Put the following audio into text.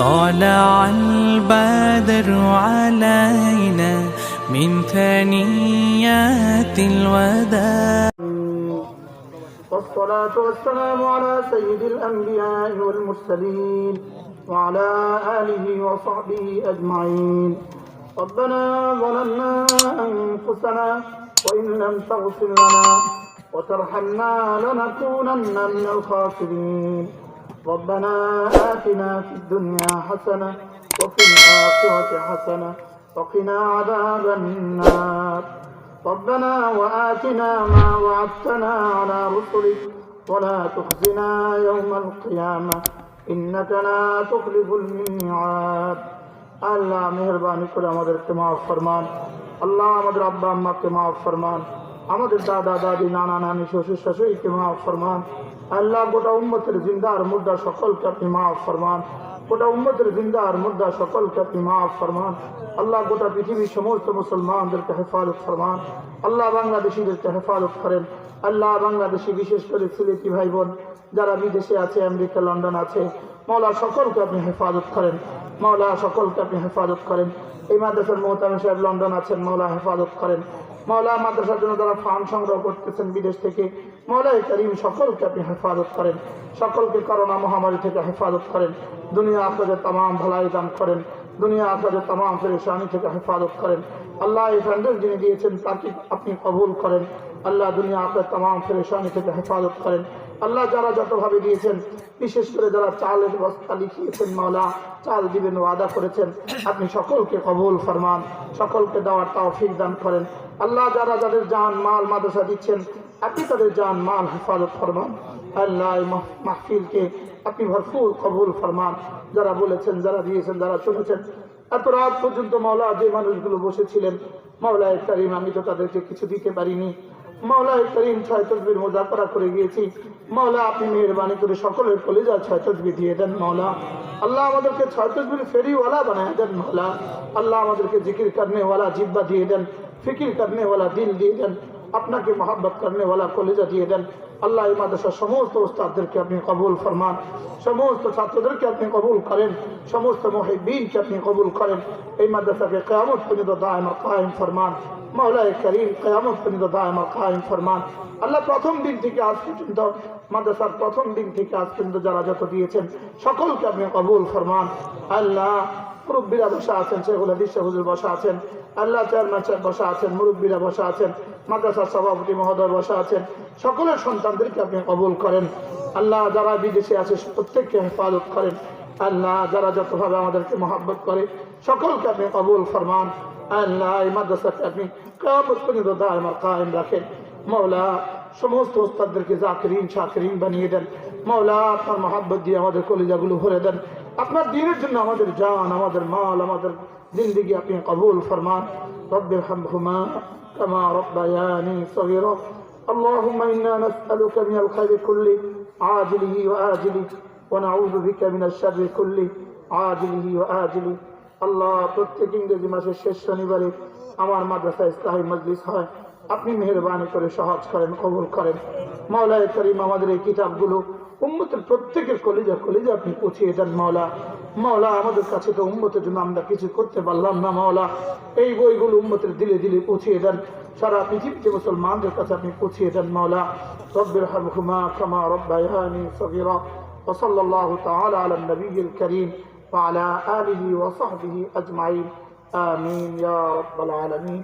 طلع البدر علينا من ثنيات الوداع. والصلاة والسلام على سيد الأنبياء والمرسلين وعلى آله وصحبه أجمعين. ربنا ظلمنا أنفسنا وإن لم تغفر لنا وترحمنا لنكونن من الخاسرين. ربنا آتنا في الدنيا حسنة وفي الآخرة حسنة وقنا عذاب النار ربنا وآتنا ما وعدتنا على رسلك ولا تخزنا يوم القيامة إنك لا تخلف الميعاد আল্লাহ মেহরবানি করে আমাদেরকে মাফ ফরমান আল্লাহ আমাদের আব্বা আম্মাকে মাফ ফরমান আমাদের দাদা, দাদি, নানা, নানি, শ্বশুর শাশুড়িকে মাফ ফরমান। আল্লাহ গোটা উম্মতের জিন্দা আর মুর্দা সকলকে আপনি মাফ ফরমান। গোটা উম্মতের জিন্দা আর মুর্দা সকলকে আপনি মাফ ফরমান। আল্লাহ গোটা পৃথিবীর সমস্ত মুসলমানদেরকে হেফাজত ফরমান। আল্লাহ বাংলাদেশিদেরকে হেফাজত করেন। আল্লাহ বাংলাদেশি বিশেষ করে সিলেটি ভাই বোন যারা বিদেশে আছে, আমেরিকা, লন্ডন আছে মৌলা সকলকে আপনি হেফাজত করেন। মৌলা সকলকে আপনি হেফাজত করেন। এই মাদ্রাসার মোহতামি সাহেব লন্ডন আছেন মৌলা হেফাজত করেন। মৌলা মাদ্রাসার জন্য যারা ফান্ড সংগ্রহ করতেছেন বিদেশ থেকে মৌলাই করিম সকলকে আপনি হেফাজত করেন। সকলকে করোনা মহামারী থেকে হেফাজত করেন। দুনিয়া আখরাজে তামাম ভালাই দান করেন। দুনিয়া আখরাজে তামাম ফেরেশানি থেকে হেফাজত করেন। আল্লাহ এই ফান্ডের যিনি দিয়েছেন, তাকে আপনি কবুল করেন। আল্লাহ দুনিয়া আপনার তামাম ফেরেশানি থেকে হেফাজত করেন। আল্লাহ যারা যতভাবে দিয়েছেন, বিশেষ করে যারা চালের বস্তা লিখিয়েছেন মাওলা, চাল দিবেন, ওয়াদা করেছেন, আপনি সকলকে কবুল ফরমান, সকলকে দেওয়ার তৌফিক দান করেন। আল্লাহ যারা যাদের জান, মাল, মাদ্রাসা দিচ্ছেন, আপনি তাদের জান, মাল হেফাজত ফরমান। আল্লাহ মাহফিলকে আপনি ভরপুর কবুল ফরমান। যারা বলেছেন, যারা দিয়েছেন, যারা শুনেছেন, এত রাত পর্যন্ত মাওলা যে মানুষগুলো বসেছিলেন, মাওলায় করিম, আমি তো তাদেরকে কিছু দিতে পারিনি। মাওলায় করিম ছয় তসবির করে গিয়েছি। মাওলা, আপনি মেহরবানি করে সকলের কলেজা ছয় তসবি দিয়ে দেন মাওলা। আল্লাহ আমাদেরকে ছয় তসবির বানায় দেন মাওলা। আল্লাহ আমাদেরকে জিকির করনেওয়ালা জিব্বা দিয়ে দেন, ফিকির করনেওয়ালা, দিল দিয়ে দেন, আপনাকে মহাব্বত করনেওয়ালা, কলেজা দিয়ে দেন। আল্লাহ এই মাদ্রাসার সমস্ত ওস্তাদদেরকে আপনি কবুল ফরমান, সমস্ত ছাত্রদেরকে আপনি কবুল করেন, সমস্ত মহিবিনকে আপনি কবুল করেন। এই মাদ্রাসাকে কেয়ামত পর্যন্ত দায়মা কায়েম ফরমান। মাওলায় করিম কেয়ামত পর্যন্ত দায়মা কায়েম ফরমান। আল্লাহ প্রথম দিন থেকে আজ পর্যন্ত, মাদ্রাসার প্রথম দিন থেকে আজ পর্যন্ত যারা যত দিয়েছেন, সকলকে আপনি কবুল ফরমান। আল্লাহ মুরব্বীরা বসা আছেন সেগুলো বিশ্ব হুজুর বসা আছেন, আল্লাহ চেয়ারম্যান সাহেব বসা আছেন, মুরব্বীরা বসা আছেন, মাদ্রাসার সভাপতি মহোদয় বসা আছেন। সকলের সন্তানদেরকে আপনি কবুল করেন। আল্লাহ যারা বিদেশে আছে, প্রত্যেককে হেফাজত করেন। আল্লাহ যারা যতভাবে আমাদেরকে মহাব্বত করে, সকলকে আপনি কবুল ফরমান। আল্লাহ এই মাদ্রাসাকে আপনি কামত পর্যন্ত দায়মার কায়েম রাখেন। মৌলা সমস্ত ওস্তাদদেরকে জাকরিন শাকরিন বানিয়ে দেন মৌলা আপনার মহাব্বত দিয়ে আমাদের কলিজাগুলো ভরে দেন আপনার দিনের জন্য আমাদের জান আমাদের মাল আমাদের জিন্দিগি আপনি কবুল ফরমান রব্বির হামহুমা কামা রব্বায়ানি সগীরা اللهم إنا نسألك من الخير كله عاجله وآجله ونعوذ بك من الشر كله عاجله وآجله আল্লাহ প্রত্যেক ইংরেজি মাসের শেষ শনিবারে আমার মাদ্রাসা ইসলাহী মজলিস হয় আপনি মেহরবানি করে সহজ করেন কবুল করেন মাওলায় করিম আমাদের এই কিতাবগুলো উম্মতের প্রত্যেকের কলিজা কলিজা আপনি পৌঁছিয়ে দেন মাওলা মাওলা আমাদের কাছে তো উম্মতের জন্য আমরা কিছু করতে পারলাম না মাওলা এই বইগুলো উম্মতের দিলে দিলে পৌঁছিয়ে দেন সারা পৃথিবীতে মুসলমানদের কাছে আপনি পৌঁছিয়ে দেন মাওলা রব্বির হামহুমা কামা রব্বায়ানি সগীরা وصلى الله تعالى على النبي الكريم وعلى آله وصحبه أجمعين آمين يا رب العالمين